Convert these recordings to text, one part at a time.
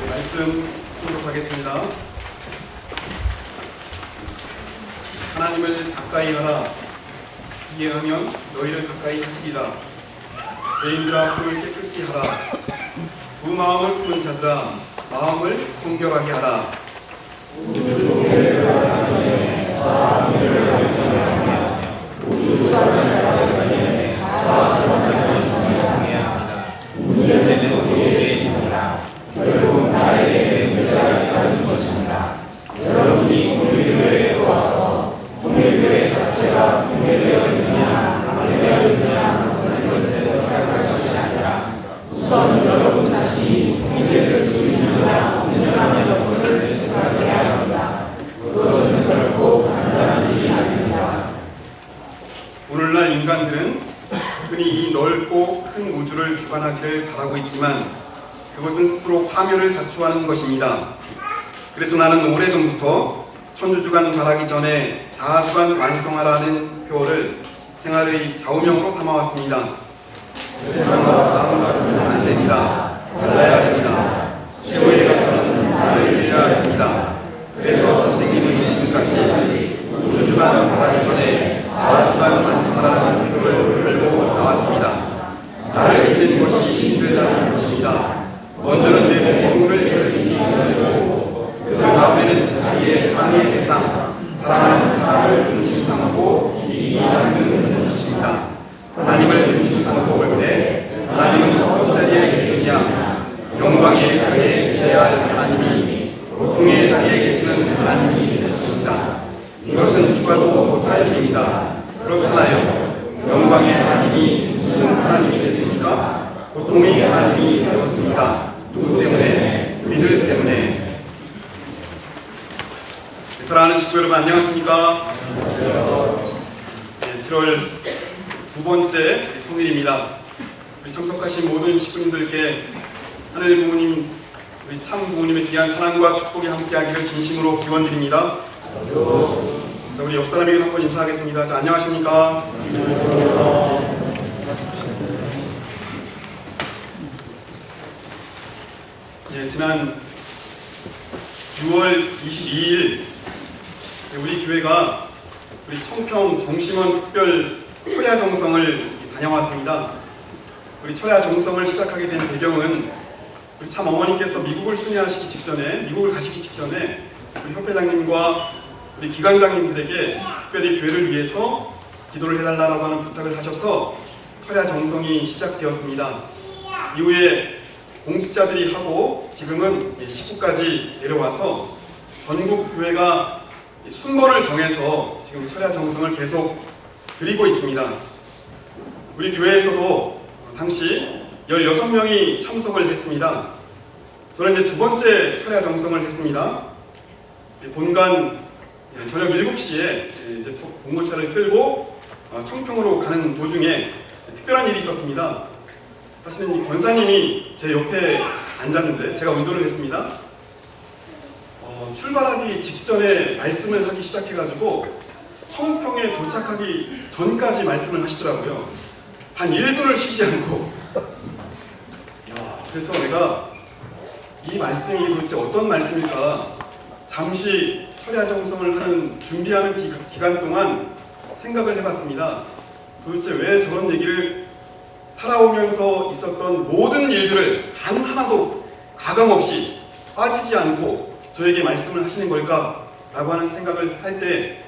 네, 말씀 듣도록 하겠습니다. 하나님을 가까이 하라. 이해하면 너희를 가까이 하시리라. 죄인들아 손을 깨끗이 하라. 두 마음을 푸는 자들아 마음을 성결하게 하라. 문제는 우리에게 있습니다. 결국 나에게 문제가 가진 것입니다. 여러분이 동일교회에 와서 동일교회 자체가 동일되어 있느냐 안 되어 있느냐 하는 것을 생각할 것이 아니라 우선 여러분 자신이 동일될 수 있느냐 없느냐 하는 것을 생각해야 합니다. 그것은 결코 간단한 일이 아닙니다. 인간들은 흔히 이 넓고 큰 우주를 주관하기를 바라고 있지만 그것은 스스로 파멸을 자초하는 것입니다. 그래서 나는 오래전부터 천주주간 바라기 전에 자아주간 완성하라는 표어를 생활의 좌우명으로 삼아왔습니다. 세상과 다음과는 안 됩니다. 달라야 됩니다. 최후에 가서는 나를 내야 됩니다. 그래서 선생님은 지금까지 우주주간 바라기 전에 자아주간 완성하라는 표를 들고 나왔습니다. 나를 이기는 것이 힘들다는 것입니다. 먼저는 내 몸을 그 다음에는 자기의 사랑의 대상, 사랑하는 사람을 중심 삼고 이기는 것입니다. 하나님을 중심 삼고 볼때 하나님은 어떤 자리에 계시느냐 영광의 자리에 계셔야 할 하나님이 고통의 자리에 계시는 하나님이 되셨습니다. 이것은 죽어도 못할 일입니다. 그렇잖아요. 영광의 하나님이 무슨 하나님이 됐습니까? 고통의 하나님이 되었습니다. 누구 때문에? 우리들 때문에. 네, 사랑하는 식구 여러분 안녕하십니까? 네, 7월 두 번째 성일입니다. 우리 참석하신 모든 식구님들께 하늘 부모님, 우리 참 부모님의 귀한 사랑과 축복이 함께하기를 진심으로 기원드립니다. 자, 우리 옆 사람에게 한번 인사하겠습니다. 자, 안녕하십니까? 예, 지난 6월 22일 우리 교회가 우리 청평 정심원 특별 철야 정성을 다녀왔습니다. 우리 철야 정성을 시작하게 된 배경은 우리 참 어머니께서 미국을 순회하시기 직전에 미국을 가시기 직전에 우리 협회장님과 우리 기관장님들에게 특별히 교회를 위해서 기도를 해달라고 하는 부탁을 하셔서 철야 정성이 시작되었습니다. 이후에 공직자들이 하고 지금은 식구까지 내려와서 전국 교회가 순번을 정해서 지금 철야 정성을 계속 드리고 있습니다. 우리 교회에서도 당시 16명이 참석을 했습니다. 저는 이제 두 번째 철야 정성을 했습니다. 본관 저녁 7시에 이제 봉고차를 끌고 어, 청평으로 가는 도중에 특별한 일이 있었습니다. 사실은 이 권사님이 제 옆에 앉았는데 제가 의도를 했습니다. 어, 출발하기 직전에 말씀을 하기 시작해가지고 청평에 도착하기 전까지 말씀을 하시더라고요. 단 1분을 쉬지 않고. 야, 그래서 내가 이 말씀이 도대체 어떤 말씀일까 잠시 철야 정성을 하는 준비하는 기, 기간 동안 생각을 해봤습니다. 도대체 왜 저런 얘기를 살아오면서 있었던 모든 일들을 단 하나도 가감 없이 빠지지 않고 저에게 말씀을 하시는 걸까 라고 하는 생각을 할때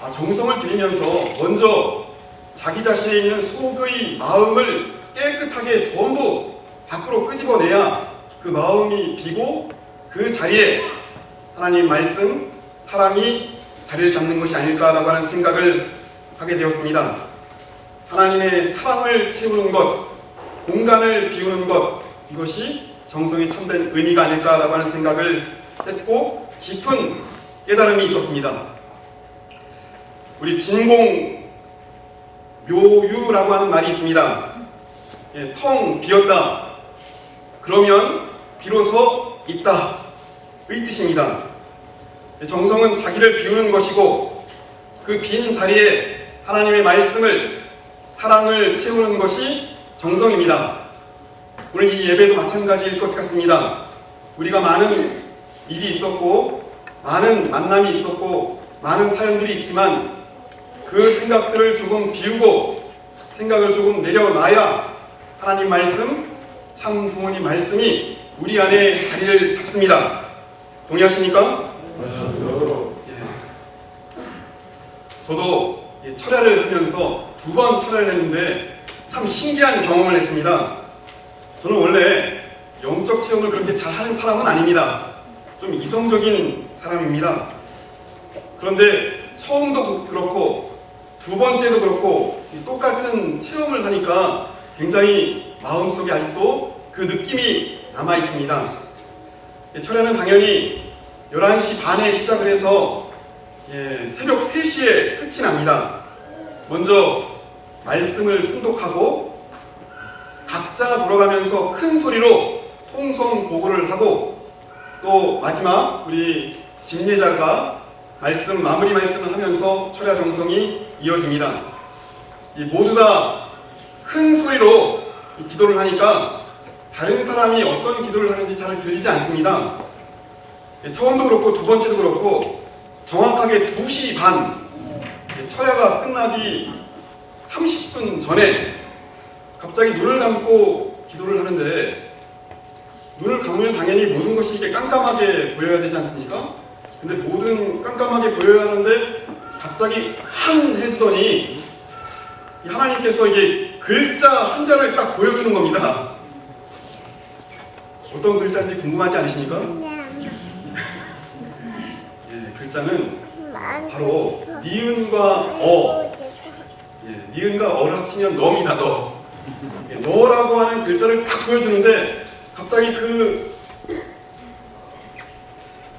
아, 정성을 들이면서 먼저 자기 자신에 있는 속의 마음을 깨끗하게 전부 밖으로 끄집어내야 그 마음이 비고 그 자리에 하나님 말씀, 사랑이 자리를 잡는 것이 아닐까라고 하는 생각을 하게 되었습니다. 하나님의 사랑을 채우는 것, 공간을 비우는 것, 이것이 정성이 참된 의미가 아닐까라고 하는 생각을 했고 깊은 깨달음이 있었습니다. 우리 진공 묘유라고 하는 말이 있습니다. 예, 텅 비었다. 그러면 비로소 있다. 의 뜻입니다. 예, 정성은 자기를 비우는 것이고 그 빈 자리에 하나님의 말씀을 사랑을 채우는 것이 정성입니다. 오늘 이 예배도 마찬가지일 것 같습니다. 우리가 많은 일이 있었고 많은 만남이 있었고 많은 사연들이 있지만 그 생각들을 조금 비우고 생각을 조금 내려놔야 하나님 말씀, 참 부모님 말씀이 우리 안에 자리를 잡습니다. 동의하십니까? 저도 이 철야를 하면서 두 번 철야를 했는데 참 신기한 경험을 했습니다. 저는 원래 영적 체험을 그렇게 잘하는 사람은 아닙니다. 좀 이성적인 사람입니다. 그런데 처음도 그렇고 두 번째도 그렇고 이 똑같은 체험을 하니까 굉장히 마음속에 아직도 그 느낌이 남아 있습니다. 예, 철야는 당연히 11시 반에 시작을 해서 예, 새벽 3시에 끝이 납니다. 먼저 말씀을 훈독하고 각자 돌아가면서 큰 소리로 통성 보고를 하고 또 마지막 우리 진례자가 말씀 마무리 말씀을 하면서 철야 정성이 이어집니다. 이 모두 다 큰 소리로 이 기도를 하니까 다른 사람이 어떤 기도를 하는지 잘 들리지 않습니다. 예, 처음도 그렇고 두 번째도 그렇고 정확하게 2시 반 예, 철야가 끝나기 30분 전에 갑자기 눈을 감고 기도를 하는데 눈을 감으면 당연히 모든 것이 이게 깜깜하게 보여야 되지 않습니까? 근데 모든 깜깜하게 보여야 하는데 갑자기 한 해지더니 이 하나님께서 이게 글자 한자를 딱 보여주는 겁니다. 어떤 글자인지 궁금하지 않으십니까? 예, 글자는 바로 니은과 어, 예, 니은과 어를 합치면 너입니다. 너. 예, 너라고 하는 글자를 딱 보여주는데 갑자기 그,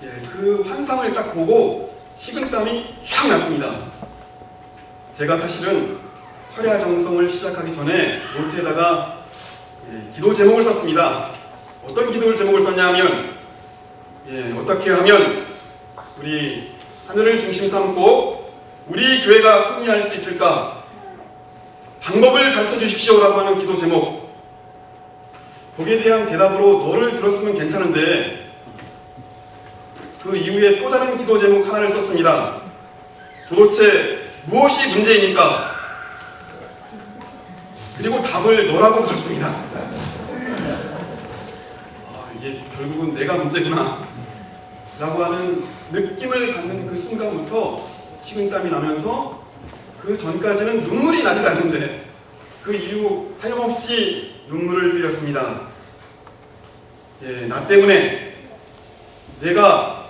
예, 그 환상을 딱 보고 식은땀이 쫙 났습니다. 제가 사실은 철야 정성을 시작하기 전에 노트에다가 예, 기도 제목을 썼습니다. 어떤 기도를 제목을 썼냐면 예, 어떻게 하면 우리 하늘을 중심 삼고 우리 교회가 승리할 수 있을까? 방법을 가르쳐 주십시오라고 하는 기도 제목. 거기에 대한 대답으로 너를 들었으면 괜찮은데 그 이후에 또 다른 기도 제목 하나를 썼습니다. 도대체 무엇이 문제입니까? 그리고 답을 너라고 들었습니다. 아, 이게 결국은 내가 문제구나. 라고 하는 느낌을 갖는 그 순간부터 식은땀이 나면서 그 전까지는 눈물이 나질 않는데 그 이후 하염없이 눈물을 흘렸습니다. 예, 나 때문에 내가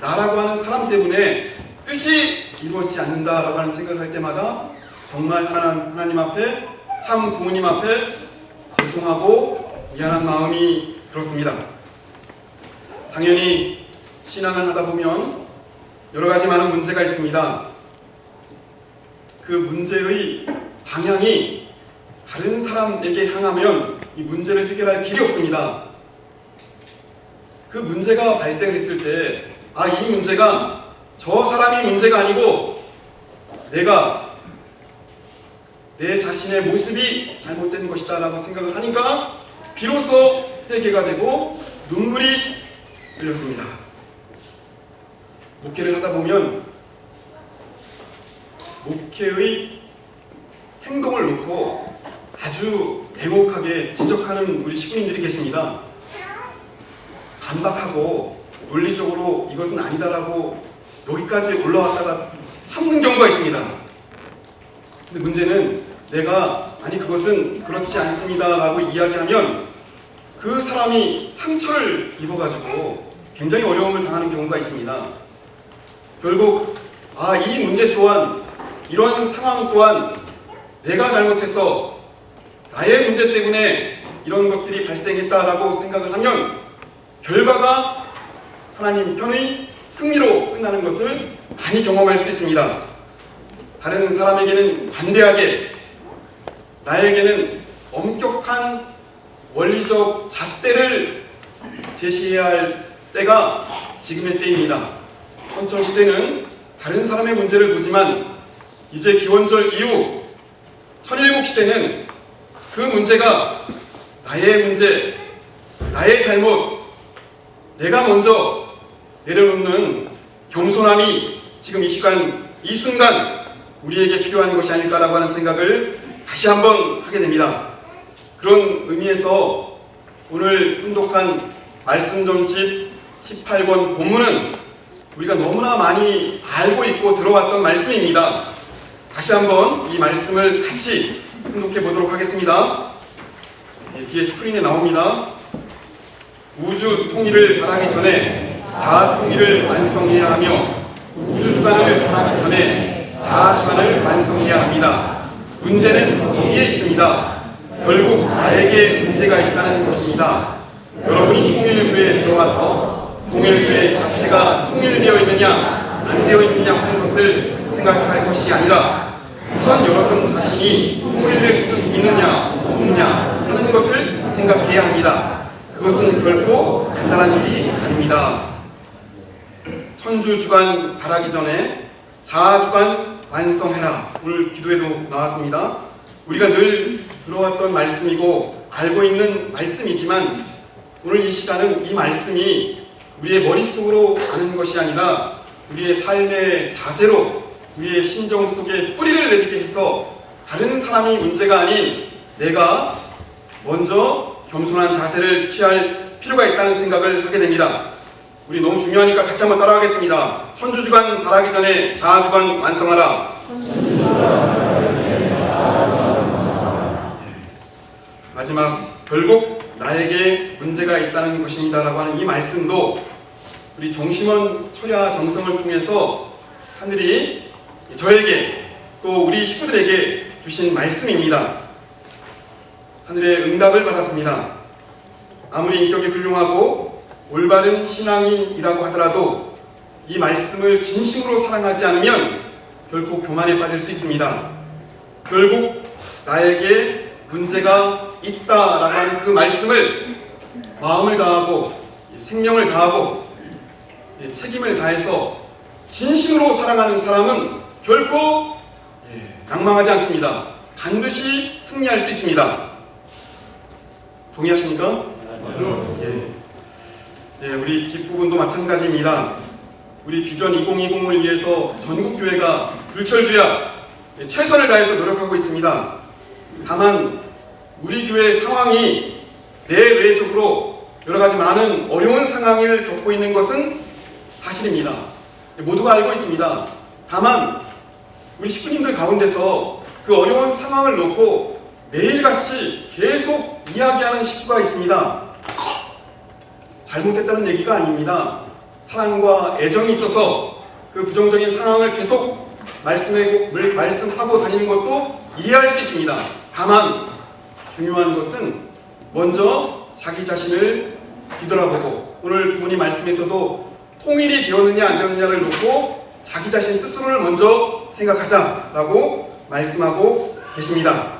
나라고 하는 사람 때문에 뜻이 이루어지지 않는다라고 하는 생각을 할 때마다 정말 하나님, 하나님 앞에 참 부모님 앞에 죄송하고 미안한 마음이 들었습니다. 당연히 신앙을 하다 보면 여러 가지 많은 문제가 있습니다. 그 문제의 방향이 다른 사람에게 향하면 이 문제를 해결할 길이 없습니다. 그 문제가 발생했을 때, 아, 이 문제가 저 사람이 문제가 아니고 내가 내 자신의 모습이 잘못된 것이다 라고 생각을 하니까 비로소 회개가 되고 눈물이 흘렸습니다. 목회를 하다 보면 목회의 행동을 놓고 아주 냉혹하게 지적하는 우리 식구님들이 계십니다. 반박하고 논리적으로 이것은 아니다라고 여기까지 올라왔다가 참는 경우가 있습니다. 근데 문제는 내가 아니 그것은 그렇지 않습니다라고 이야기하면 그 사람이 상처를 입어가지고 굉장히 어려움을 당하는 경우가 있습니다. 결국 아 이 문제 또한 이런 상황 또한 내가 잘못해서 나의 문제 때문에 이런 것들이 발생했다라고 생각을 하면 결과가 하나님 편의 승리로 끝나는 것을 많이 경험할 수 있습니다. 다른 사람에게는 관대하게 나에게는 엄격한 원리적 잣대를 제시해야 할 때가 지금의 때입니다. 헌천 시대는 다른 사람의 문제를 보지만 이제 기원절 이후 천일국 시대는 그 문제가 나의 문제, 나의 잘못, 내가 먼저 내려놓는 겸손함이 지금 이 시간, 이 순간 우리에게 필요한 것이 아닐까라고 하는 생각을 다시 한번 하게 됩니다. 그런 의미에서 오늘 훈독한 말씀 전집 18권 본문은 우리가 너무나 많이 알고 있고 들어왔던 말씀입니다. 다시 한번 이 말씀을 같이 훈독해 보도록 하겠습니다. 예, 뒤에 스크린에 나옵니다. 우주 통일을 바라기 전에 자아 통일을 완성해야 하며 우주 주관을 바라기 전에 자아 주관을 완성해야 합니다. 문제는 거기에 있습니다. 결국 나에게 문제가 있다는 것입니다. 여러분이 통일교회에 들어와서 통일교회 자체가 통일되어 있느냐 안 되어 있느냐 하는 것을 생각할 것이 아니라 우선 여러분 자신이 통일될 수 있느냐 없느냐 하는 것을 생각해야 합니다. 그것은 결코 간단한 일이 아닙니다. 천주 주관 바라기 전에 자아 주관 완성해라. 오늘 기도에도 나왔습니다. 우리가 늘 들어왔던 말씀이고 알고 있는 말씀이지만 오늘 이 시간은 이 말씀이 우리의 머릿속으로 가는 것이 아니라 우리의 삶의 자세로 우리의 심정 속에 뿌리를 내리게 해서 다른 사람이 문제가 아닌 내가 먼저 겸손한 자세를 취할 필요가 있다는 생각을 하게 됩니다. 우리 너무 중요하니까 같이 한번 따라하겠습니다. 천주주간 바라기 전에 자아주간 완성하라. 마지막 결국 나에게 문제가 있다는 것입니다라고 하는 이 말씀도 우리 정심원 철야 정성을 통해서 하늘이 저에게 또 우리 식구들에게 주신 말씀입니다. 하늘의 응답을 받았습니다. 아무리 인격이 훌륭하고 올바른 신앙인이라고 하더라도 이 말씀을 진심으로 사랑하지 않으면 결코 교만에 빠질 수 있습니다. 결국 나에게 문제가 있다라고 하는 그 말씀을 마음을 다하고 생명을 다하고 책임을 다해서 진심으로 사랑하는 사람은 결코 예, 낭망하지 않습니다. 반드시 승리할 수 있습니다. 동의하십니까? 예. 예, 우리 뒷부분도 마찬가지입니다. 우리 비전 2020을 위해서 전국교회가 불철주야 예, 최선을 다해서 노력하고 있습니다. 다만 우리 교회 상황이 내외적으로 여러 가지 많은 어려운 상황을 겪고 있는 것은 사실입니다. 모두가 알고 있습니다. 다만 우리 식구님들 가운데서 그 어려운 상황을 놓고 매일같이 계속 이야기하는 식구가 있습니다. 잘못했다는 얘기가 아닙니다. 사랑과 애정이 있어서 그 부정적인 상황을 계속 말씀하고, 말씀하고 다니는 것도 이해할 수 있습니다. 다만 중요한 것은 먼저 자기 자신을 뒤돌아보고 오늘 부모님 말씀에서도 통일이 되었느냐 안 되었느냐를 놓고 자기 자신 스스로를 먼저 생각하자라고 말씀하고 계십니다.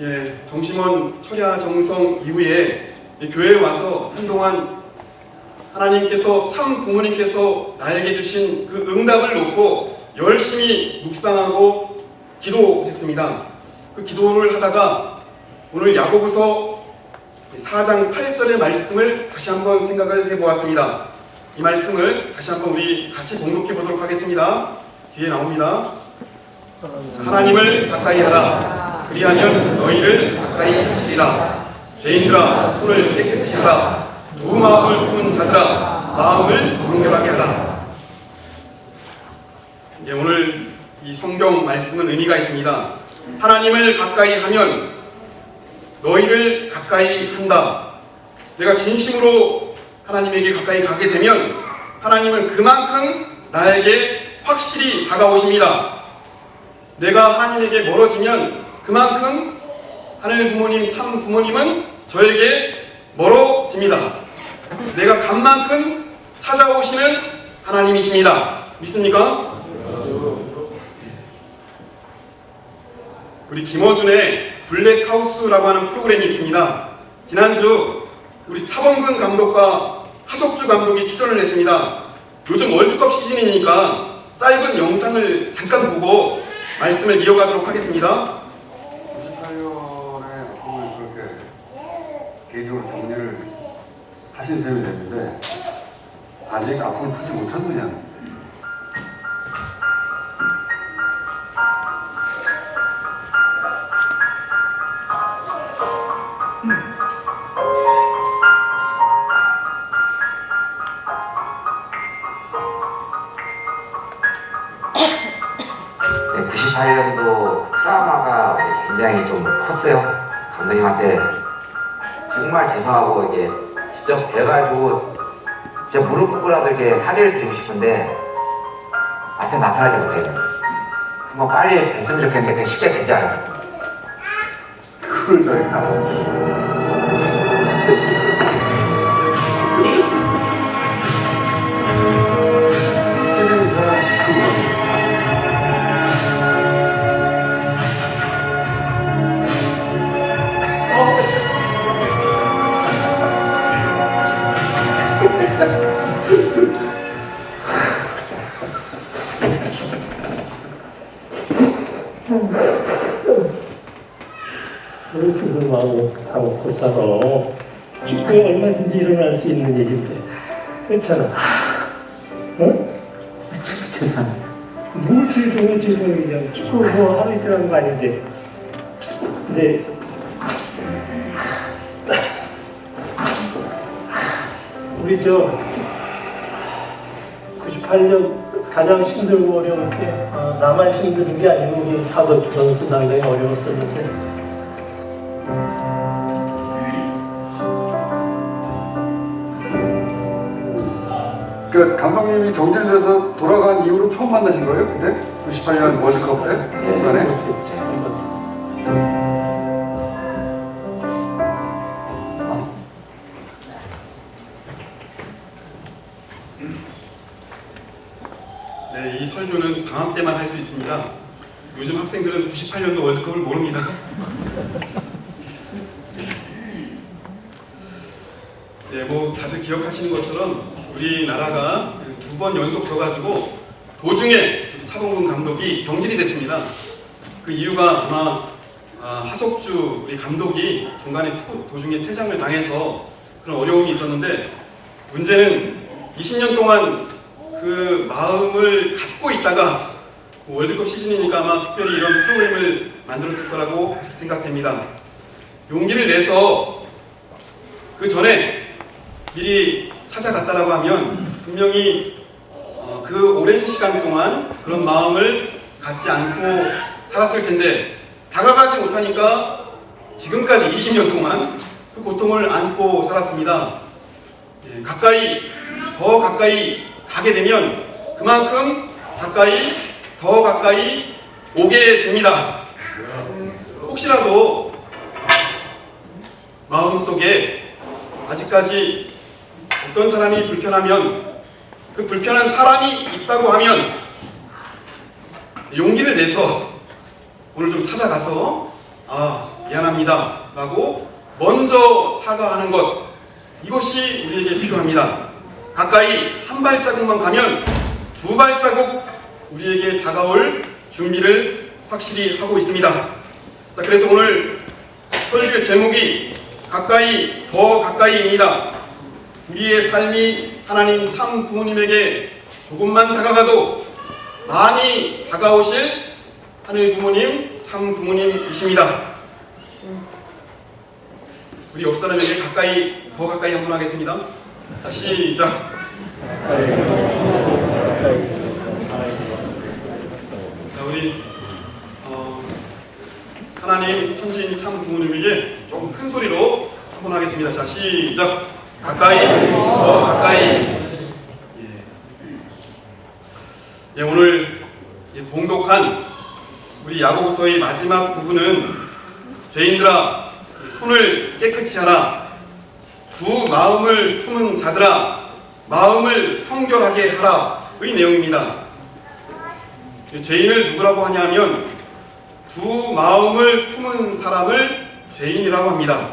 예, 정심원 철야 정성 이후에 교회에 와서 한동안 하나님께서 참 부모님께서 나에게 주신 그 응답을 놓고 열심히 묵상하고 기도했습니다. 그 기도를 하다가 오늘 야고보서 4장 8절의 말씀을 다시 한번 생각을 해보았습니다. 이 말씀을 다시 한번 우리 같이 봉독해 보도록 하겠습니다. 뒤에 나옵니다. 하나님을 가까이 하라. 그리하면 너희를 가까이 하시리라. 죄인들아 손을 깨끗이 하라. 두 마음을 품은 자들아 마음을 정결하게 하라. 예, 오늘 이 성경 말씀은 의미가 있습니다. 하나님을 가까이 하면 너희를 가까이 한다. 내가 진심으로 하나님에게 가까이 가게 되면 하나님은 그만큼 나에게 확실히 다가오십니다. 내가 하나님에게 멀어지면 그만큼 하늘 부모님 참 부모님은 저에게 멀어집니다. 내가 간 만큼 찾아오시는 하나님이십니다. 믿습니까? 우리 김어준의 블랙하우스라고 하는 프로그램이 있습니다. 지난주 우리 차범근 감독과 하석주 감독이 출연을 했습니다. 요즘 월드컵 시즌이니까 짧은 영상을 잠깐 보고 말씀을 이어가도록 하겠습니다. 98년에 아픔을 그렇게 개인적으로 정리를 하신 셈이 되는데 아직 아픔을 풀지 못한. 네, 98년도 트라우마가 굉장히 좀 컸어요. 감독님한테 정말 죄송하고 이게 직접 뵈가지고 진짜 무릎 꿇고라도 이렇게 사죄를 드리고 싶은데 앞에 나타나지 못해요. 한번 빨리 뵀으면 좋겠는데 그게 쉽게 되지 않아요. 그걸 저희가 왜 그걸 마음을 다 먹고 살아? 그게 얼마든지 일어날 수 있는 일인데. 그렇잖아. 어? 참 죄송합니다. 뭘 죄송해, 죄송해. 그냥 축구 뭐 하루 이틀 하는 거 아닌데. 근데, 우리 저, 98년 가장 힘들고 어려울 때, 어, 나만 힘든 게 아니고 우리 다섯 선수 상당히 어려웠었는데, 그 감독님이 경질돼서 돌아간 이후로 처음 만나신 거예요 그때? 98년 월드컵 때? 예. 중간에? 못했지, 때만 할 수 있습니다. 요즘 학생들은 98년도 월드컵을 모릅니다. 네, 뭐 다들 기억하시는 것처럼 우리나라가 두 번 연속 져가지고 도중에 차범근 감독이 경질이 됐습니다. 그 이유가 아마 아, 하석주 우리 감독이 중간에 토- 도중에 퇴장을 당해서 그런 어려움이 있었는데 문제는 20년 동안 그 마음을 갖고 있다가 월드컵 시즌이니까 아마 특별히 이런 프로그램을 만들었을 거라고 생각됩니다. 용기를 내서 그 전에 미리 찾아갔다라고 하면 분명히 어, 그 오랜 시간 동안 그런 마음을 갖지 않고 살았을 텐데 다가가지 못하니까 지금까지 20년 동안 그 고통을 안고 살았습니다. 예, 가까이 더 가까이 가게 되면 그만큼 가까이 더 가까이 오게 됩니다. 혹시라도 마음속에 아직까지 어떤 사람이 불편하면 그 불편한 사람이 있다고 하면 용기를 내서 오늘 좀 찾아가서 아 미안합니다 라고 먼저 사과하는 것 이것이 우리에게 필요합니다. 가까이 한 발자국만 가면 두 발자국 우리에게 다가올 준비를 확실히 하고 있습니다. 자, 그래서 오늘 설교 제목이 가까이 더 가까이입니다. 우리의 삶이 하나님 참 부모님에게 조금만 다가가도 많이 다가오실 하늘 부모님 참 부모님이십니다. 우리 옆 사람에게 가까이 더 가까이 한번 하겠습니다. 자 시작. 자 우리 어, 하나님 천지인 참 부모님에게 조금 큰 소리로 한번 하겠습니다. 자 시작. 가까이 더 가까이. 예. 예, 오늘 이 봉독한 우리 야고보서의 마지막 부분은 죄인들아 손을 깨끗이 하라 두 마음을 품은 자들아 마음을 성결하게 하라의 내용입니다. 죄인을 누구라고 하냐면 두 마음을 품은 사람을 죄인이라고 합니다.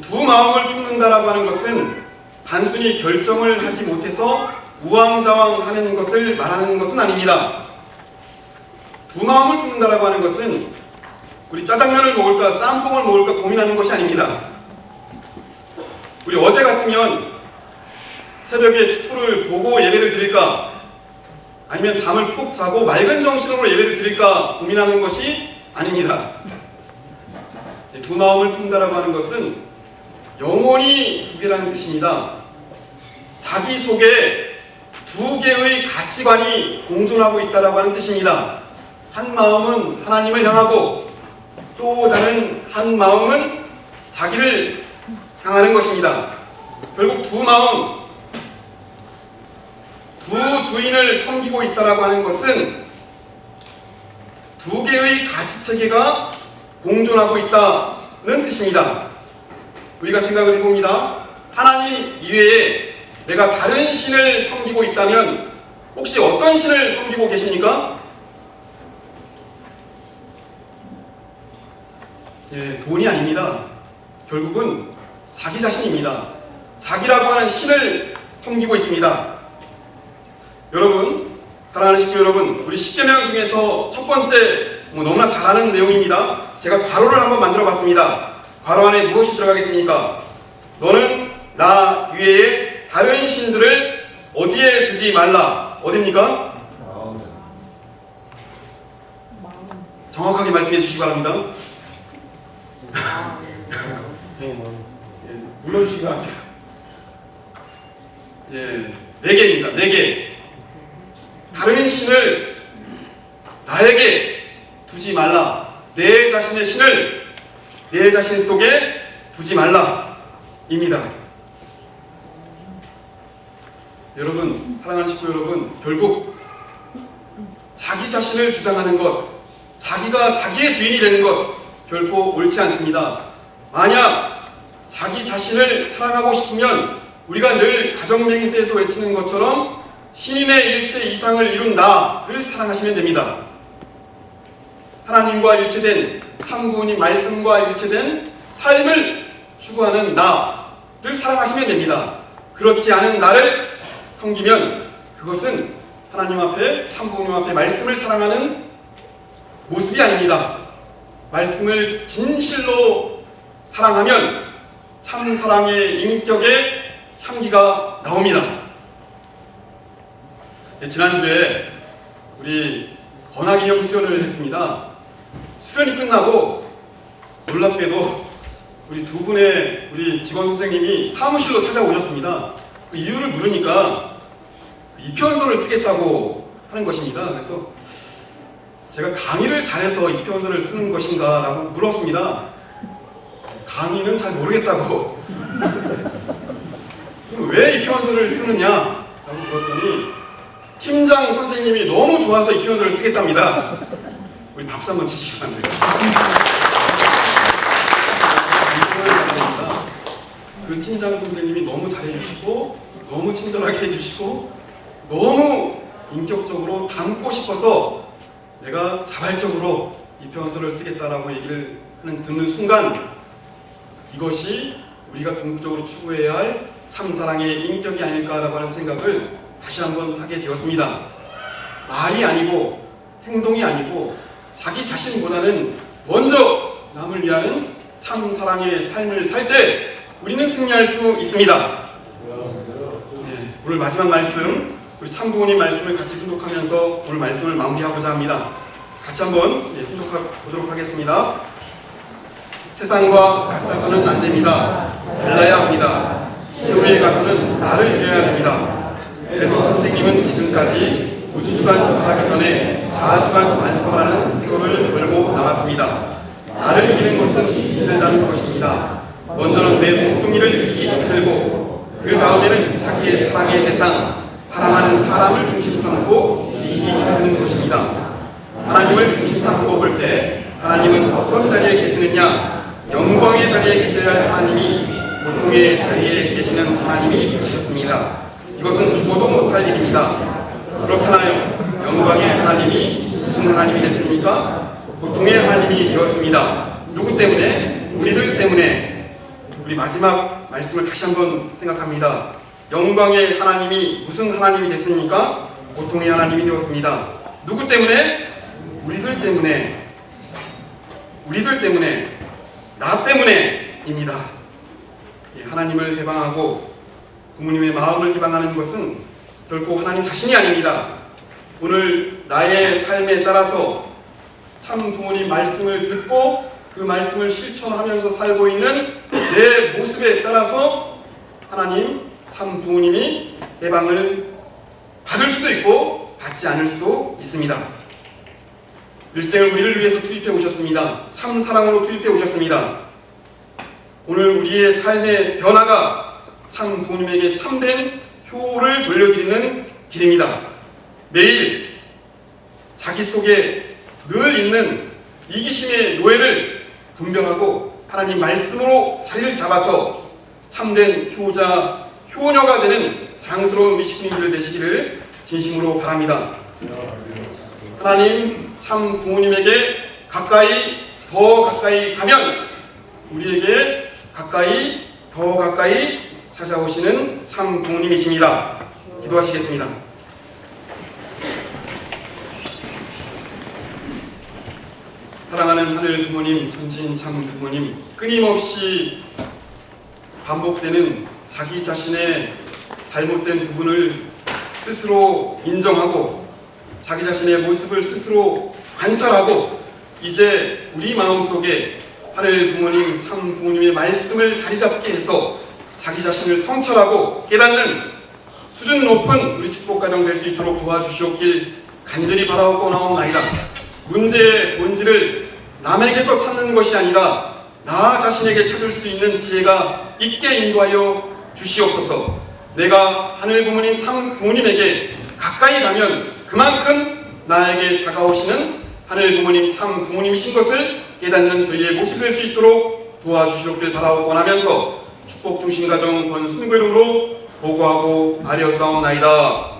두 마음을 품는다라고 하는 것은 단순히 결정을 하지 못해서 우왕좌왕하는 것을 말하는 것은 아닙니다. 두 마음을 품는다라고 하는 것은 우리 짜장면을 먹을까 짬뽕을 먹을까 고민하는 것이 아닙니다. 우리 어제 같으면 새벽에 축구를 보고 예배를 드릴까? 아니면 잠을 푹 자고 맑은 정신으로 예배를 드릴까 고민하는 것이 아닙니다. 두 마음을 품다라고 하는 것은 영혼이 두 개라는 뜻입니다. 자기 속에 두 개의 가치관이 공존하고 있다라고 하는 뜻입니다. 한 마음은 하나님을 향하고 또 다른 한 마음은 자기를 향하는 것입니다. 결국 두 마음, 두 주인을 섬기고 있다라고 하는 것은 두 개의 가치 체계가 공존하고 있다는 뜻입니다. 우리가 생각을 해봅니다. 하나님 이외에 내가 다른 신을 섬기고 있다면 혹시 어떤 신을 섬기고 계십니까? 예, 돈이 아닙니다. 결국은 자기 자신입니다. 자기라고 하는 신을 섬기고 있습니다. 여러분, 사랑하는 식구 여러분, 우리 10계명 중에서 첫 번째 뭐 너무나 잘 아는 내용입니다. 제가 괄호를 한번 만들어 봤습니다. 괄호 안에 무엇이 들어가겠습니까? 너는 나 위에 다른 신들을 어디에 두지 말라. 어디입니까? 정확하게 말씀해 주시기 바랍니다. 예, 눌러주시기 바랍니다. 예, 네 개입니다. 네 개. 다른 신을 나에게 두지 말라. 내 자신의 신을 내 자신 속에 두지 말라. 입니다. 여러분, 사랑하는 식구 여러분, 결국 자기 자신을 주장하는 것, 자기가 자기의 주인이 되는 것, 결코 옳지 않습니다. 만약 자기 자신을 사랑하고 싶으면 우리가 늘 가정맹세에서 외치는 것처럼 신인의 일체 이상을 이룬 나를 사랑하시면 됩니다. 하나님과 일체된 참부님 말씀과 일체된 삶을 추구하는 나를 사랑하시면 됩니다. 그렇지 않은 나를 섬기면 그것은 하나님 앞에 참부님 앞에 말씀을 사랑하는 모습이 아닙니다. 말씀을 진실로 사랑하면 참 사랑의 인격의 향기가 나옵니다. 네, 지난주에 우리 건학인형 수련을 했습니다. 수련이 끝나고 놀랍게도 우리 두 분의 우리 직원 선생님이 사무실로 찾아오셨습니다. 그 이유를 물으니까 이편서를 쓰겠다고 하는 것입니다. 그래서 제가 강의를 잘해서 이편서를 쓰는 것인가 라고 물었습니다. 강의는 잘 모르겠다고. 왜 이편서를 쓰느냐? 라고 물었더니 팀장 선생님이 너무 좋아서 이편서를 쓰겠답니다. 우리 박수 한번 치시기 바랍니다. 그 팀장 선생님이 너무 잘해주시고 너무 친절하게 해주시고 너무 인격적으로 닮고 싶어서 내가 자발적으로 이 편서를 쓰겠다라고 얘기를 하는 듣는 순간 이것이 우리가 궁극적으로 추구해야 할 참사랑의 인격이 아닐까라고 하는 생각을 다시 한번 하게 되었습니다. 말이 아니고 행동이 아니고 자기 자신보다는 먼저 남을 위하는 참 사랑의 삶을 살 때 우리는 승리할 수 있습니다. 네, 오늘 마지막 말씀 우리 참 부모님 말씀을 같이 순독하면서 오늘 말씀을 마무리하고자 합니다. 같이 한번 예, 순독하도록 하겠습니다. 세상과 같아서는 안 됩니다. 달라야 합니다. 최후에 가서는 나를 이겨야 됩니다. 그래서 선생님은 지금까지 우주주간 바라기 전에 자아주간 완성하라는 표를 걸고 나왔습니다. 나를 이기는 것은 힘들다는 것입니다. 먼저는 내 몸뚱이를 이기기 힘들고 그 다음에는 자기의 사랑의 대상, 사랑하는 사람을 중심 삼고 이기기 힘든 것입니다. 하나님을 중심 삼고 볼 때 하나님은 어떤 자리에 계시느냐? 영광의 자리에 계셔야 할 하나님이 고통의 자리에 계시는 하나님이 계셨습니다. 이것은 죽어도 못할 일입니다. 그렇잖아요. 영광의 하나님이 무슨 하나님이 됐습니까? 고통의 하나님이 되었습니다. 누구 때문에? 우리들 때문에. 우리 마지막 말씀을 다시 한번 생각합니다. 영광의 하나님이 무슨 하나님이 됐습니까? 고통의 하나님이 되었습니다. 누구 때문에? 우리들 때문에. 우리들 때문에. 나 때문에입니다. 예, 하나님을 해방하고 부모님의 마음을 해방하는 것은 결코 하나님 자신이 아닙니다. 오늘 나의 삶에 따라서 참 부모님 말씀을 듣고 그 말씀을 실천하면서 살고 있는 내 모습에 따라서 하나님 참 부모님이 해방을 받을 수도 있고 받지 않을 수도 있습니다. 일생을 우리를 위해서 투입해 오셨습니다. 참 사랑으로 투입해 오셨습니다. 오늘 우리의 삶의 변화가 참 부모님에게 참된 효를 돌려드리는 길입니다. 매일 자기 속에 늘 있는 이기심의 노예를 분별하고 하나님 말씀으로 자리를 잡아서 참된 효자, 효녀가 되는 자랑스러운 우리 식구님들 되시기를 진심으로 바랍니다. 하나님 참 부모님에게 가까이 더 가까이 가면 우리에게 가까이 더 가까이 찾아오시는 참 부모님이십니다. 기도하시겠습니다. 사랑하는 하늘 부모님, 전진 참 부모님, 끊임없이 반복되는 자기 자신의 잘못된 부분을 스스로 인정하고 자기 자신의 모습을 스스로 관찰하고 이제 우리 마음속에 하늘 부모님, 참 부모님의 말씀을 자리 잡게 해서 자기 자신을 성찰하고 깨닫는 수준 높은 우리 축복 가정 될 수 있도록 도와주시옵길 간절히 바라고 나옵나이다. 문제의 본질을 남에게서 찾는 것이 아니라 나 자신에게 찾을 수 있는 지혜가 있게 인도하여 주시옵소서. 내가 하늘 부모님 참 부모님에게 가까이 가면 그만큼 나에게 다가오시는 하늘 부모님 참 부모님이신 것을 깨닫는 저희의 모습이 될수 있도록 도와주시옵길 바라고 원하면서 축복 중심 가정 권순구 이름으로 보고하고 아뢰었사옵나이다.